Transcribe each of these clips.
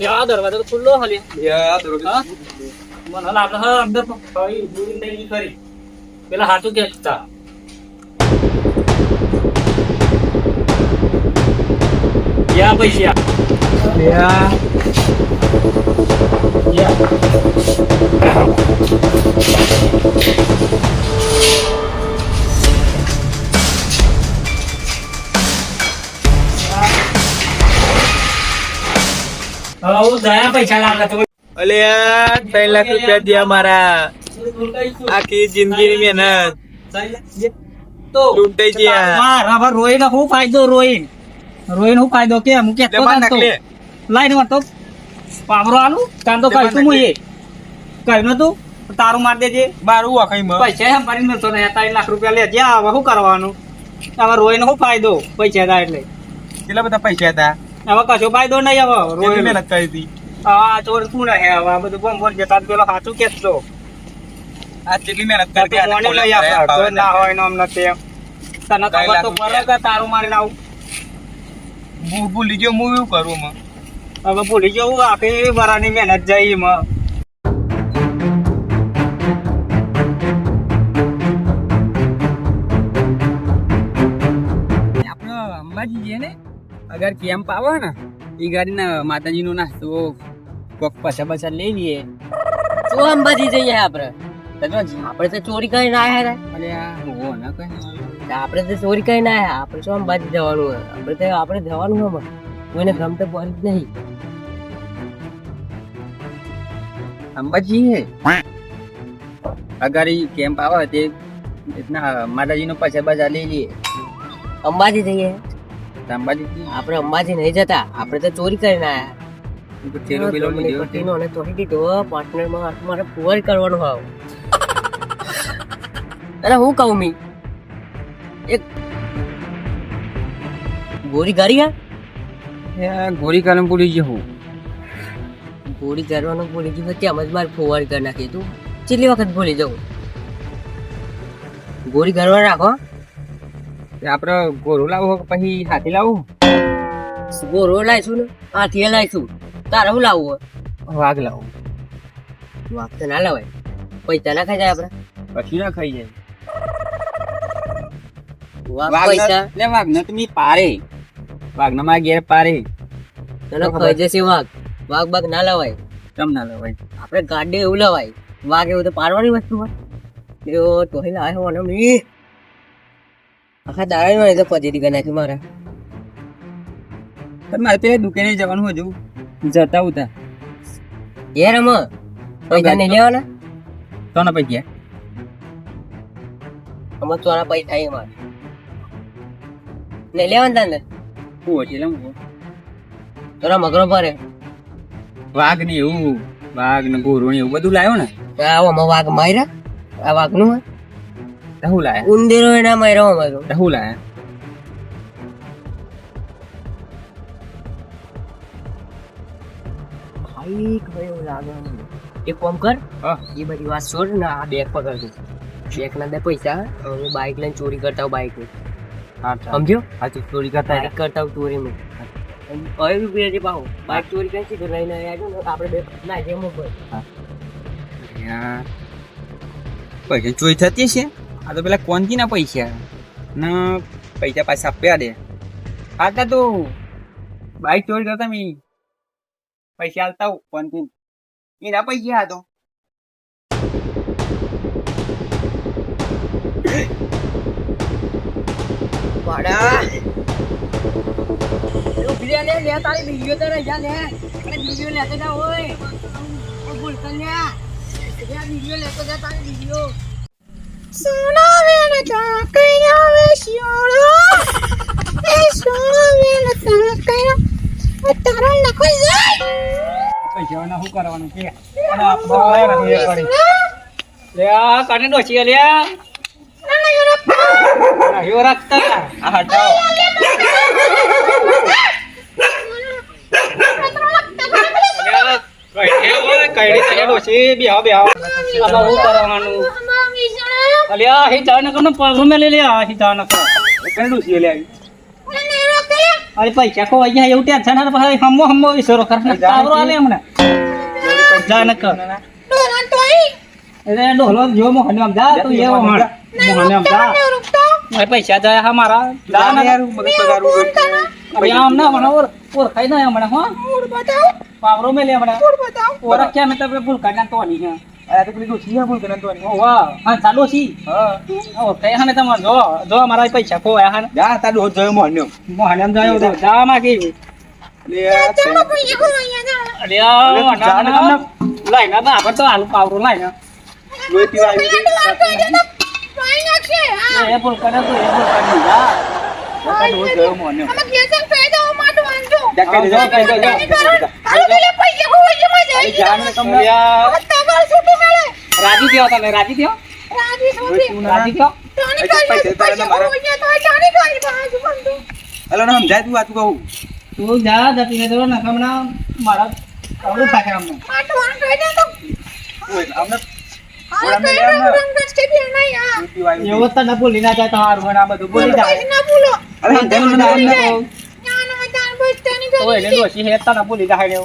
યા દરવાજો તો ખુલ્લો હાલે? મને લાગે હા અંદર તો કઈ દૂરી નહીં કરી પેલા હાથું કે તા? યા પૈસા યા. યા. ગયા પૈસા લાગે તો. અલે યાર ત્રણ લાખ રૂપિયા દિયા મારા આખી જિંદગીની મહેનત. લૂંટાઈ ગયા. રોઈ નો શું ફાયદો રોઈ રોઈ નો ફાયદો કે? હું કેતો લાઈન તો. વાંધો પાવરો આલું? તાન તો કહીશું હું એ? કહ્યું નતું તારું માર દેજે. બારું વાખાઈ માં પૈસા એમ ભરી મળતો ને ત્રણ લાખ રૂપિયા લે જ્યાં હવે શું કરવાનું? હવે રોઈને શું ફાયદો? પૈસા હતા એટલે. કેટલા બધા પૈસા હતા? હવે કશો ફાયદો નહીં હવે રોઈને મહેનત કરી હતી? આ ચોર શું રહે હવે? આ બધું બોમ્બ બોલ જતા પેલો સાચું કેતો આ કેટલી મહેનત કરી હતી? આને મોને કોલેજ લઈ કરાયા આપણે ભાવે તો ના હોય ને અમને તે તને ખબર તો પડે કે તારું મારીને આવું. હું ભૂલી ગયો હું એવું કરું માં હવે ભૂલી જવું આખી વરાની મહેનત જઈ એમાં. આપણો અંબાજી જઈએ ને? અગર કેમ્પ આવે ને એ ગાડીના માતાજીનો નાસ્તો કોક પછા પછા લઈ લઈએ. તો અંબાજી જઈએ આપણે. આપણે તો ચોરી કરીને આવ્યા હતા આપણે તો ચોરી કરીને આયા આપણે શું અંબાજી જવાનું હોય આપણે તો આપણે જવાનું હોય કોઈને ગમ તો પડી જ નહીં. અંબાજી હે? અગર એ કેમ્પ આવે તે રીતના માતાજીનો પછા પછા લઈ લઈએ. અંબાજી જઈએ. તો અંબાજી આપણે અંબાજી નહીં જતા. આપણે તો ચોરી કરીને આવ્યા થેલો બેલો લીધો. તોડી દીધો. પાર્ટનરમાં મારે પુવાર કરવાનું હોય અરે હું કહું મી? એક ગોરી ગાડી હા ગોરી કાલમ પૂરી હું. ગોળી કરવાનું ભૂલી ગયું ત્યાં જ મારે ફુવારી કરી નાખી તું. કેટલી વખત ભૂલી જવું ગોળી કરવા રાખો આપણે ગોરો લાવો પછી હાથી લાવું? ગોરો લાવીશું ને? હાથી લાવીશું તારે હું લાવવું વાઘ લાવો. વાઘ તો ના લાવાય. પૈસા ના ખાઈ જાય આપણે પછી ના ખાઈ જાય. વાઘ વાઘ પૈસા? લે વાઘ ન તમે પારે. વાઘ ના મારા ઘેર પારે. તને ખાઈ જશે વાઘ? વાઘ બાઘ ના લવાય. તમ ના લવાય? આપણે ગાડી એવું લવાય. વાઘ એવું તો પારવાની વસ્તુ હોય. એવો તો લાવ્યો મી. આખા દાડા તો પજેરી કરી નાખી મારા પણ મારે પેલા દુકાને જવાનું હજુ જતા ઉતા એ રમ પૈસા નહીં લેવાના તો ના પૈસા અમારે ચોરા પૈસા થાય મારે નહીં લેવાના તાને હું હશે લઉં તોરા મગરો ભરે વાઘ ને એવું વાઘ ને ગોરું એવું બધું લાવ્યો ને આવો અમે વાઘ માર્યા આ વાઘનું શું લાયા ઉંદેરો એના માર્યો અમારો શું લાયા ભાઈ ભાઈ એવું લાગે એક કોમ કર હા. એ બધી વાત છોડ ને આ બેગ પકડજો બેગ ના દે પૈસા હું બાઇક લઈને ચોરી કરતા હું બાઇક હા સમજ્યો? સાચું ચોરી કરતા કરતા હું ચોરી માં. હવે રૂપિયા છે પાહો બાઇક ચોરી કરી સીધું લઈને આવ્યા ને આપણે બે ના જેમ ઉપર. પછી પૈસા ચોરી થતી છે આ તો પેલા કોનથી ના પૈસા. ના પૈસા પાછા આપ્યા દે. આટલા તો બાઈક ચોરી કરતા મેં. પૈસા આલતા હું કોનથી એના પૈસા હતો પાડા ઊભી લે લે, તારી વિડિયો તો જા લે. અરે વિડિયો લેતો જા ઓય. ભૂલતા લે, વિડિયો લેતો જા તારી વિડિયો. સોના વેણ તા કયા વે શિયોળો એ સોના વેણ તા કયા તારા નખો જાય પૈસા શું કરવાનું કે અને આપણો લાય નથી કરી. લે આ કાને ડોસી લે નાહ્યો રાખતા આ હટાવો કઈ તને ડોસી બેહો બેહો આમાં શું કરવાનું અલ્યા હી જાને કોનો પગો મે લે લે આ હી જાને કો કઈ ડોસી લે આવી. અરે પૈસા ખોવાઈ ગયા એવું ટેન્શન ના પછી હમો હમો વિસરો કર આલે ન કર ડોરા તોય એટલે ડોલો જો મોહને આમ જા તું એવો હણ મોહને આમ જા. મને મારે પૈસા જાય હા મારા. જા ને ને યાર મગજ પગાર અરે આમ ના હમણાં ઓર ઓળખાય ના હમણાં હો. મૂળ બતાવ. પાવરો મેલે હમણાં. બતાવ. ઓળખ ક્યાં મેં ભૂલ કાઢ્યા તો નહીં આ તો પેલી ડોશી છે બોલ કરે તો ઓ વાહ. હા ચાલો છી હા. ઓ કઈ હાને તમારે જો જો મારા પૈસા ખોવાયા હાને. જા તાર ડોહ જોયો મોહન્યો મોહને આમ જાય તો જા માં કે આ ચાલો અરે આ ને. ના બા તો પાવરો લાઈ ના પીવા આવી એ કરે તો એ કરી. જા. અમે કેસન માટો જા કઈ જા પેલે અરે જા તમને અરે રાજી થયો તમે રાજી થયો? રાજી ના. રાજી થયો? ટોની કરી પૈસા મારા. હું અહીંયા તો જાણી ગઈ બાજુ બંધુ. હલો ને સમજાય તું વાતું કહું. તું જા જતી ને તો ના મારા કવડું થાય અમને માટો વાંચો એટલે તો. ઓય અમને કઈ એવો તને ભૂલી ના જાય તમારું મને આ બધું ભૂલી જાય. ના ભૂલો. અરે તો કરી ડોશી હે તને ભૂલી જાય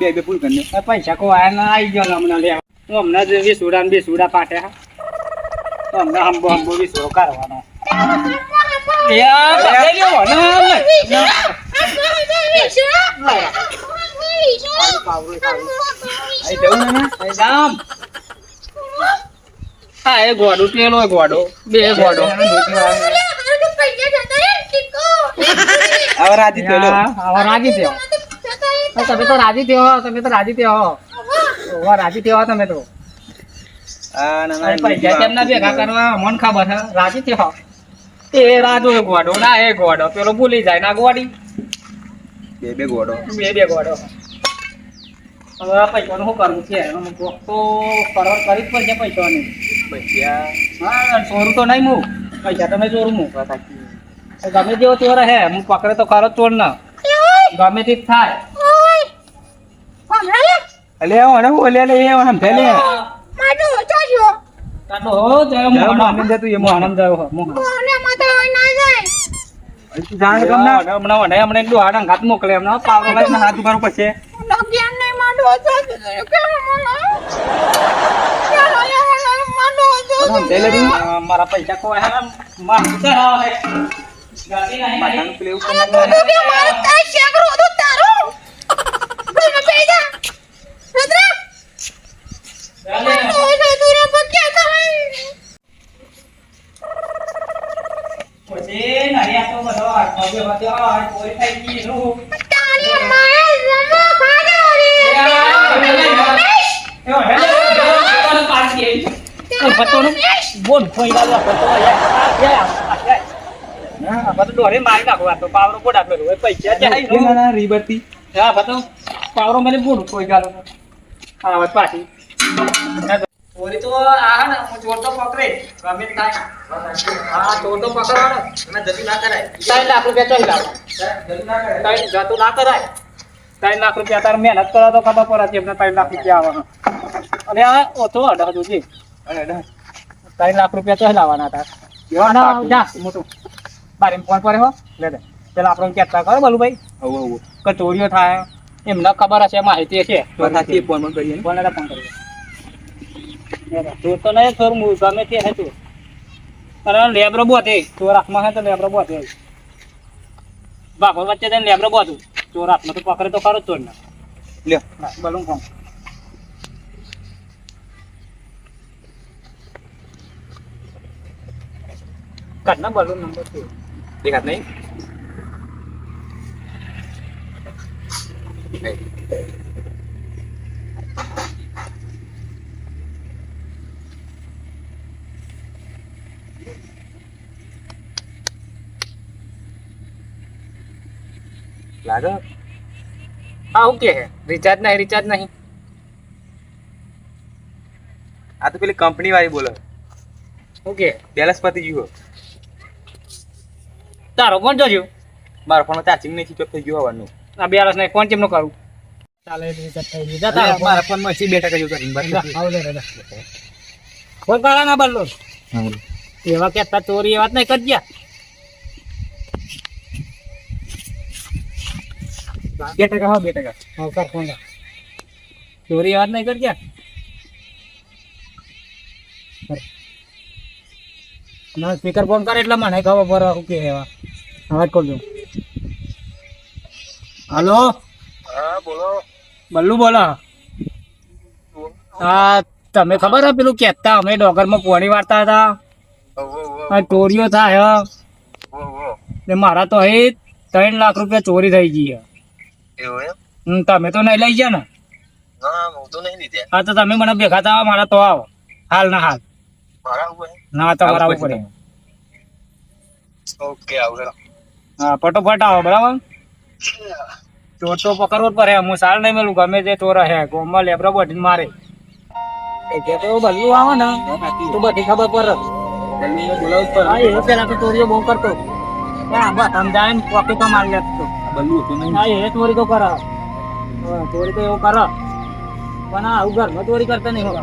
બે બે ભૂલ કરીને પૈસા કો આયા ના આવી ગયો ને હમણાં લેવા હું હમણાં જ વિસુડા ને બેસુડા પાટે હા. હમણાં હંબો હંબો વિસુડો કરવાનો હા એ ગોડો પેલો એ ગોડો બે ગોડો. હવે રાજી થયો હવે રાજી થયો. તમે તો રાજી થયો તમે તો રાજી થયો. ઓવા રાજી થયો તમે તો. આ ના ના અરે પૈસા તેમના ભેગા કરવા? મન ખબર છે. રાજી થયો. એ રાજો ગોડો. ના એ ગોડો. પેલો ભૂલી જાય. ના ગોડી. બે બે ગોડો. બે બે ગોડો. હવે પૈસાનું શું કરવું છે? એનું તો પરવર કરી જ પડશે પૈસાની. પૈસા? હા ચોરું તો નહીં હું પૈસા તમે ચોરું હું ગમે જેવો તેવો રહે હું. પકડે તો ખરો જ ચોર ના. ગમે તે થાય. અલે ઓને ઓલે લે એ ઓને સમજાય લે કાંતો હો જયો એ હો, મોહન. તું જાણ કમ ના હમણાં હમણાં વઢાય, હમણાં એટલું હાડ અંગાત મોકલે હમણાં પાવરો ભાઈ ના હાથ પછી. મારા પૈસા કોઈ હે મારું તો ગાડી નહીં માથાનું પેલું એવું કરી નાખે. પછી નરિયા તો બધો હાથમાં જે હતો, આ કોઈ થઈ ગયું. એ વઢાય, પોતાનું પાડી દે. એ ભત્તોનું બોન ફોઈ લાવો, આ ભત્તો અહીંયા. આ, આ, આ, આ. હા, આ ભત્તો દોરે મારી નાખો, આ તો પાવરો બોટ આપેલો. એ પૈસા જે હાઈ એ ના ના રીબરતી હા ભત્તો પાવરો મને બોલું કોઈ ગાલો. પાછી ચોરી તો આ ને હું ચોર તો પકડે. ગમે થાય. હા ચોર તો પકડવાનો. તમે જતી ના કરાય. ત્રણ લાખ રૂપિયા ચોઈ લાવો. જતી ના કરાય. ત્રણ જતું ના કરાય. ત્રણ લાખ રૂપિયા તારે મહેનત કરો તો ખબર પડે છે એમને ત્રણ લાખ રૂપિયા આવવાના. અને આ ઓછો અઢાર જોજે ત્રણ લાખ રૂપિયા ચોઈ લાવવાના તાર. જા મોટું. બારે ફોન પડે હો. લે લે. પેલા આપણે કહેતા કરો બલુભાઈ. આવો આવો. કે ચોરીઓ થાય. એમને ખબર હશે માહિતી સાચી ફોન કરીએ ફોન ફોન કરી ચોર તો નહીં ચોર મુ- ગમે તે હે ચોર અરે લેબરો બોતે ચોર હાથમાં હે તો લેબરો બોતે. ભાગો વચ્ચે જઈને લેબરો બોતું. ચોર હાથમાં તો પકડે તો ખરો ચોર ને લ્યો. કાઢના બલૂન નંબર છે. દેખાત નહીં? લાગે? હા હું કે રિચાર્જ નહીં રિચાર્જ નહીં. આ તો પેલી કંપની વાળી બોલે. શું કે? બેલેન્સ પતી ગયું તારો કોણ જોજો મારા ફોન ચાર્જિંગ નહીં સ્વિચ ઓફ થઈ ગયો હોવાનું. આ બેરસ નહીં ફોન કેમનો કરું? ચાલે રિચાર્જ થઈ ગયું. જા તારો. મારા ફોનમાં બેટા કર્યું ચાર્જિંગ બસ આવ લે રે, ફોન કાઢા ના બદલો. એવા કેતા ચોરી એ વાત નહીં કરજ્યા બે ટકા હા બે ટકા. હા કર ફોન ચોરી વાત નહીં કર ક્યાં? ના સ્પીકર ફોન કરે એટલે મને ખબર પડવા શું કે એવા. અવાજ કરજો. હલો? હા બોલો. બલ્લુ બોલો. હા તમે ખબર હે પેલું કહેતા અમે ડોગરમાં પોણી વાળતા હતા? આ ચોરીઓ થાય હા. ને મારા તો હે ત્રણ લાખ રૂપિયા ચોરી થઈ ગઈ હે. એવું એમ? તમે તો નહીં લઈ ગયા ને? ના હું તો નહીં લીધે. હા તો તમે મને ભેગા થાવ મારા તો આવો. હાલ ના હાલ. ના તમારા ઉપર ઓકે આવો હા ફટોફટ આવો બરાબર? ચોર તો પકડવો જ પડે હું સારું નહીં મેલું ગમે તે ચોર હે. ગોમમાં લેબરો બઢીને મારે. એટલે તો બદલું આવે ને તો બધી ખબર પડે. હા એ પેલા તો ચોરીઓ બહુ કરતો. હા બસ સમજાય ને પોકેટો મારી લેતો. હા એ ચોરી તો કરે. ચોરી તો એવું કરે. પણ આ આવું ઘરમાં ચોરી કરતા નહીં હોगा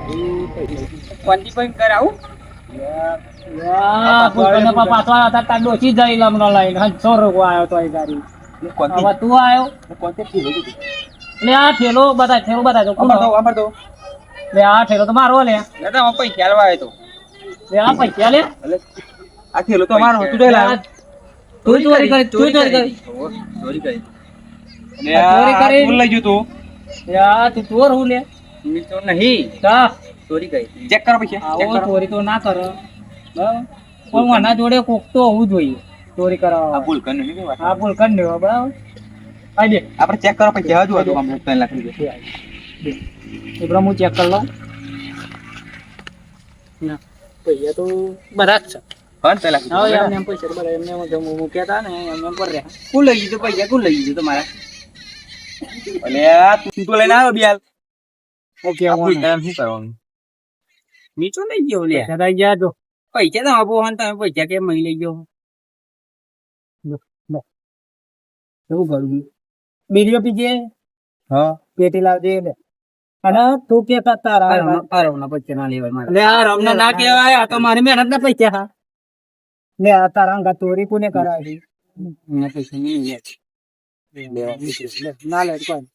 કોનથી પણ કરાવું હતા મારો લે. પૈસા આવ્યો તો. આ પૈસા લે. આ થેલો તો મારો તું તું ચોરી કરી તું ચોરી કરી. ચોરી કરી. ચોરી કરી? તું લઈ ગયો તું? યા તું ચોર હું લે? મેં તો નહીં. તા. ચોરી કરી. ચેક કરો પછી ચેક કરો. ચોરી તો ના કર. બરાબર? પણ આના જોડે કોક તો હોવું જોઈએ ચોરી આ કરાવવા ભૂલ કર નહીં હા બોલ કરી દેવા બરાબર? આઈ દે. આપણે ચેક કરો પછી હજુ હતું આપણે ત્રણ લાખ રૂપિયા. એકડો હું ચેક કરી લઉં. ના પૈસા તો બરાબર છે. હા પેલા હા એમને એમ પૈસા તો એમને એમ જ મૂક્યા ને એમને પર રહ્યા. કોણ લઈ ગયું પૈસા કોણ લઈ ગયું તમારા અલે તું તો લઈને આવ્યો બિયાલ ઓકે આ ભૂલ શું કરવાનું? નીચો લઈ ગયો લે. દાદા ગયા જો પૈસા તો આપો તમે પૈસા કેમ નહીં લઈ ગયો? એવું કરું બીડીઓ પીજે હા. પેટી લાવજે લે અને તું કે તારા પૈસા ના લેવાય મારે. ના કહેવાય આ તો મારી મહેનત ના પૈસા હા. આ તારા તોરી કોને કરાવી? ના લે કોઈ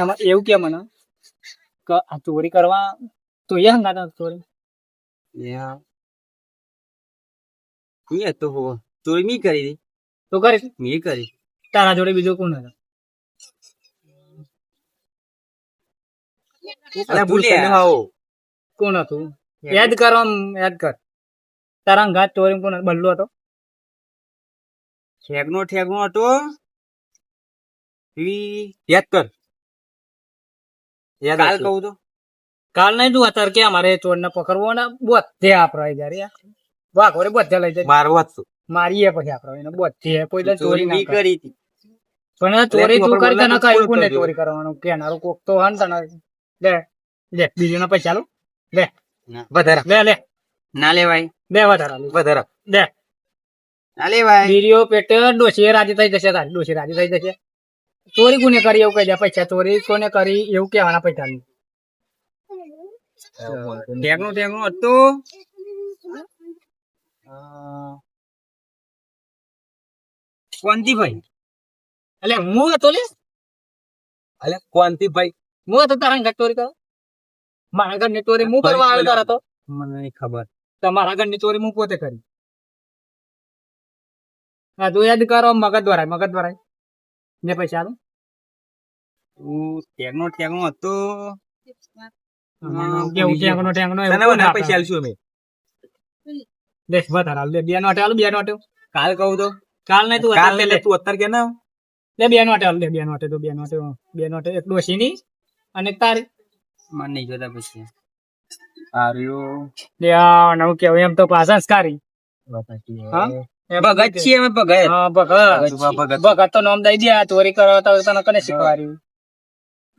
એમાં એવું કે મને કે આ ચોરી કરવા તો એ હંગા ચોરી યા. તો હો. ચોરી મી કરી તો કરી મી કરી. તારા જોડે બીજો કોણ હતો? અલા ભૂલ આવો કોણ હતું? યાદ કર યાદ કર. તારા અંગા ચોરી કોણ હતો? ઠેકનો ઠેકનો હતો. યાદ કર. યાદ કાલ કહું તો. કાલ નહીં તું અત્યારે કે અમારે ચોર ને પકડવો ને બધે આપડે જયારે વાઘ વડે બધે લઈ જાય. મારું વાંચતું મારીએ પછી આપડે એને બધે. કોઈ દી ચોરી નહીં કરી. હતી. પણ ચોરી તું તું કરી તને કઈ કોને ચોરી કરવાનું? કેનારો કોક તો હન તને. લે લે બીજો ના પૈસા લો. લે. વધારે. લે લે. ના લેવાય. બે વધારા લે. વધારા. લે ના લેવાય બીડીઓ પેટે ડોશી રાજી થઈ જશે તારી. ડોશી રાજી થઈ જશે. ચોરી કોને કરી એવું કહી દે? પૈસા ચોરી કોને કરી એવું કહેવાના પૈસા નહીં ઠેકનો ઠેકનો હતો. કોંતીભાઈ એટલે હું હતો લે? અલે કોંતીભાઈ હું હતો તારા ઘર ચોરી કરો મારા ઘરની ચોરી હું કરવા આવ્યો તારા તો? મને નહીં ખબર. તમારા ઘરની ચોરી હું પોતે કરી? હા તું યાદ કરો મગજ દ્વારા મગજ દ્વારા ને પૈસા આલો તું ટેગનો હતો. કેવું ટેંગનો તને? પૈસા આલશું અમે. આલ, બે નોટે આલ બે નોટે. કાલ કહું તો. કાલ નહીં તું કાલ લે તું અત્યારે કે ના લે બે નોટે આલ, લે બે નોટે તો બે નોટે બે નોટે. એક ડોશીની અને તારી. મને નહીં જોતા પછી. નવું કેવું એમ તો પાછા સંસ્કારી ભગત છીએ અમે ભગત. ભગત. ભગત ભગત તો નામ દઈ દે ચોરી કરો તો તને કને શીખવાડ્યું?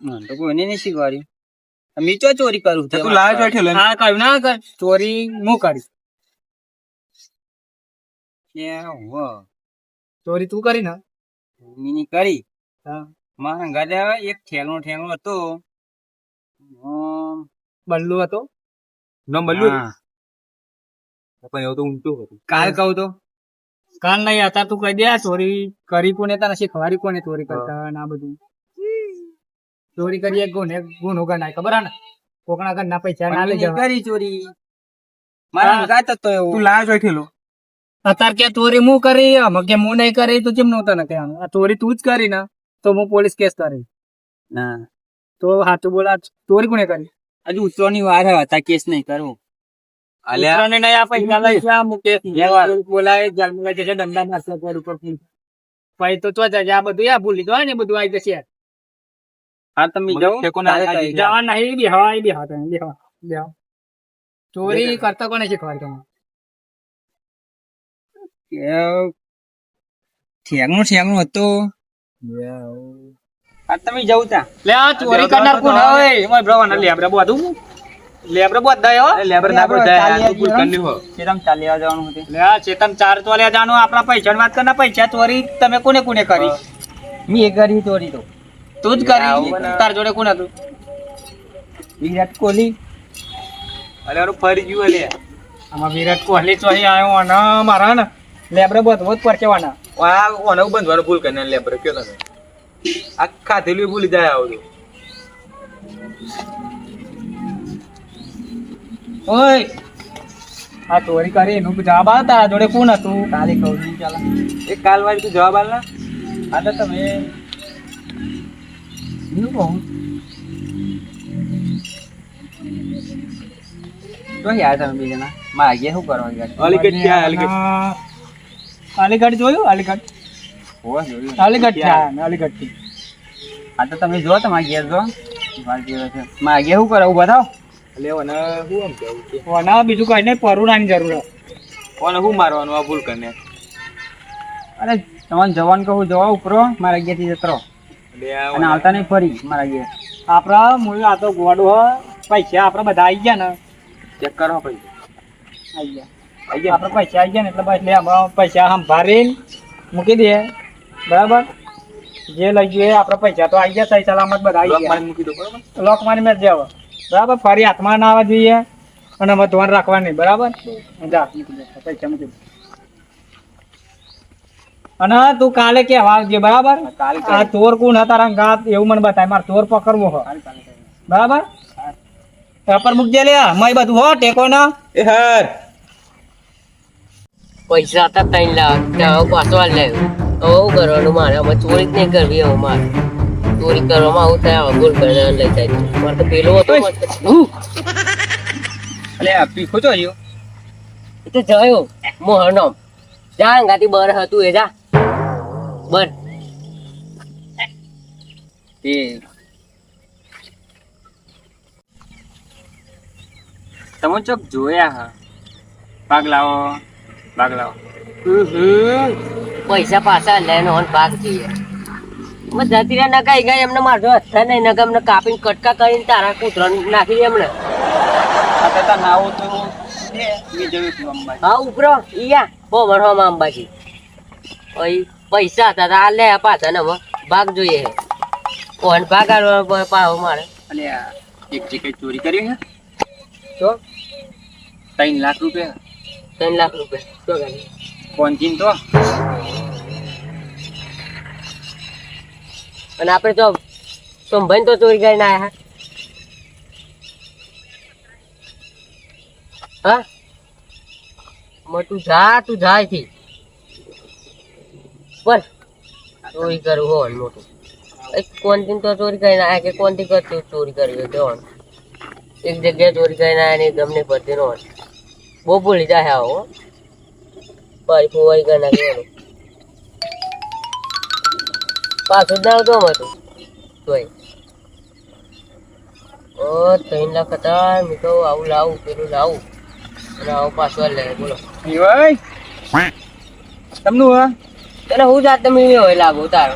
મને તો કોઈને નહીં શીખવાડ્યું. ચો ચોરી કરું? તું ના કર. ચોરી હું કરી ચોરી તું કરી ને? મિની કરી. હા. મારા ઘરે એક ઠેલો ઠેલો હતો. બલ્લુ હતો? નામ બલ્લું પણ એવું તો ઊંચું હતું કાલ કહું તો. કાલ નહીં હતા તું કહી દે ચોરી કરી કોને તને શીખવાડી કોને ચોરી કરતા ના બધું? ચોરી કરીએ ગુને ગુનો ગણાય ખબર ને? કોકણા ઘર ના પૈસા ના લઈ મેં કરી ચોરી. મારા ગાત હતો એવો. લાજ હોય થેલો અત્યારે કે ચોરી હું કરી અમે કે હું નહીં કરી તો કેમ નહોતો ને કહેવાનું? આ ચોરી તું જ કરી ને તો હું પોલીસ કેસ કરી. ના. તો સાચું બોલા ચોરી કોને કરી? હજુ ઉતરોની વાર હતા કેસ નહીં કરવું ઉતરાને નહીં આ પૈસા લઈ જા મૂકે બોલાવે જાલમાં જશે દંડા મારશે પર ઉપર પછી તો ચો જાય આ બધું આ ભૂલી જવાય ને બધું આવી જશે. હા તમે જાઓ. ના. જવા નહીં બેહવા એ બેહવા તમે બેહવા બેહવા ચોરી કરતા કોને શીખવાડ તમે? હતું. તમે જવું તા લે આ ચોરી કરનાર કોણ હોય ઓય બ્રો ને લેબરે બોધું લેબરે બોધ દયો અરે લેબર ના કોઈ જાય આ તું ભૂલ કરી હો કે ચાલી આ જવાનું હતી. લે આ ચેતન ચાર તો લે જાણો આપણા પૈસા વાત કરના પૈસા ચોરી તમે કોને કોને કરી? મેં કરી ચોરી તો. તું જ કરી. તાર જોડે કોણ હતું? વિરાટ કોહલી. અરે અરે ફરી ગયું અલે. આમાં વિરાટ કોહલી ચોરી આવ્યો અને મારા ને લેબરે બોધવો જ પર વાના આ ઓનો બંધવાનો ભૂલ કરીને લેબર કયો તમે આ ખાધેલું ભૂલી જાય આવું ઓય! આ ચોરી કરી એનું જવાબ આવતા જોડે કોણ હતું? કાલે કહું છું ચાલ. એ કાલ વાળી તું જવાબ આલના? હા તો તમે શું કહું? તો યાર તમે બીજાના. માં માગે શું કરવા ગયા અલીગઢ ક્યાં અલીગઢ. અલીગઢ જોયું? અલીગઢ? હા તો તમે જો તમારા ઘેર જો મારે માગે શું કરે? ઊભા થાવ. એટલે શું આમ કે બીજું કઈ નહીં પરુણાની જરૂર. છે. ઓને શું મારવાનું આ ભૂલ કરીને? અરે તમારે જવાનું કહું જવા ઉપરો મારા ઘેરથી જતરો. એટલે અને આવતા નહીં ફરી મારા ઘેર. આપણા મૂળ આ તો ગોડો હ પૈસા આપણા બધા આવી ગયા ને. ચેક કરો પછી આવી ગયા. આપણે પૈસા આવી ગયા ને એટલે બસ લે પૈસા સંભાળીને મૂકી દે. બરાબર? જે લઈ ગયો આપણા પૈસા તો આવી ગયા સહી સલામત બધા આવી લોક ગયા. મારી મૂકી દો બરોબર? લોક મારી મેં જાવ. બરાબર? ફરી હાથમાં ના આવવા જોઈએ. અને અમે ધોન રાખવાની બરાબર? જા પૈસા મૂકી દે અને તું કાલે કેવા આવજે બરાબર? કાલે આ ચોર કોણ હતા તારા ગાત એવું મને બતાય મારે ચોર પકડવો હો. બરાબર? પેપર મૂકજે લે મય બધું હો ટેકો ના એ હર. પૈસા હતા લાખ ત્યાં પાછો હાલ હવે કરવાનું મારે. અમે ચોરી જ નહીં કરવી હવે મારે. ચોરી કરવામાં આવું થાય હવે કરીને લઈ જાય મારે તો પેલો હતો એટલે આ પીખો તો રહ્યો? એ તો જયો મોહનમ જા અંગાથી બર હતું એ જા. બર. એ તમે ચોક જોયા હા? ભાગ લાવો ભાગ લાવો. પૈસા પાછા લઈને ઓન ભાગ જઈએ મેં જતી રહ્યા નકાઈ ગયા એમને મારજો. હથા નહીં નકા એમને કાપીને કટકા કરીને તારા કૂતરા નાખી દે એમને તો તો હા ઉપરો ઈયા બહુ વણવામાં અંબાજી. ઓય પૈસા હતા તો આ લે પાછા ને હવે ભાગ જોઈએ કોણ ભાગ પાવ મારે. અને એક જગ્યાએ ચોરી કરી હે? તો? ત્રણ લાખ રૂપિયા. ત્રણ લાખ રૂપિયા. કરે પહોંચીને તો. અને આપણે તો સોમભાઈ તો ચોરી કરીને આયા હા. માં તું જા, તું જાય થી બોલ. ચોરી કરું હો મોટું. એક કોનથી તો ચોરી કરીને આયા કે કોનથી કરતું ચોરી કરી તો એક જગ્યાએ ચોરી કરીને આયા ને ગમને પડતી નો બહુ ભૂલી જાય આવો પાછી ફુવારી કરી નાખી પાછું જ ના આવતો ભાઈ ઓ ત્રણ લાખ હતા મેં કહું આવું લાવું પેલું લાવું. અને આવું પાછું લે બોલો. તમનું હા? તને હું જાત તમે હોય લાગુ તારો.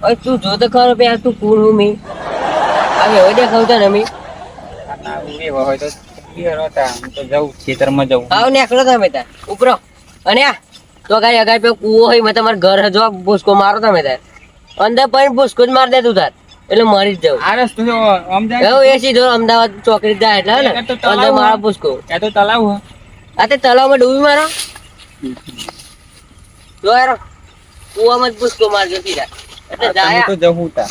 હવે તું જો તો ખરો પેલા તું કુણ હું મી. હવે હવે દેખાવતા ને મી. હોય તો ક્લિયર હતા હું તો જવું ખેતરમાં જવું આવ નેકળો તમે ત્યાં. ઉપરો. અને તો કઈ અગાઈ પે કૂવો હોય મેં તમારે ઘર જો ભૂસકો મારો તમે તાર. અંદર પણ ભૂસકો જ મારી દે તું તાર. એટલે મરી જ જાઉં. આ રસ્તો તો આમ જાય એવું એ સીધો અમદાવાદ ચોકડી જાય એટલે ને અંદર મારો ભૂસકો. એ તો તલાવ હે. આ તે તલાવમાં ડૂબી મારો? જો યાર કૂવામાં જ ભૂસકો મારજો સીધા. એટલે જાય. તો જવું તા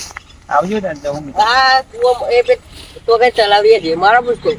આવજો તાર જવું હા તું એ તો કઈ ચલાવીએ છીએ. મારો પૂછતો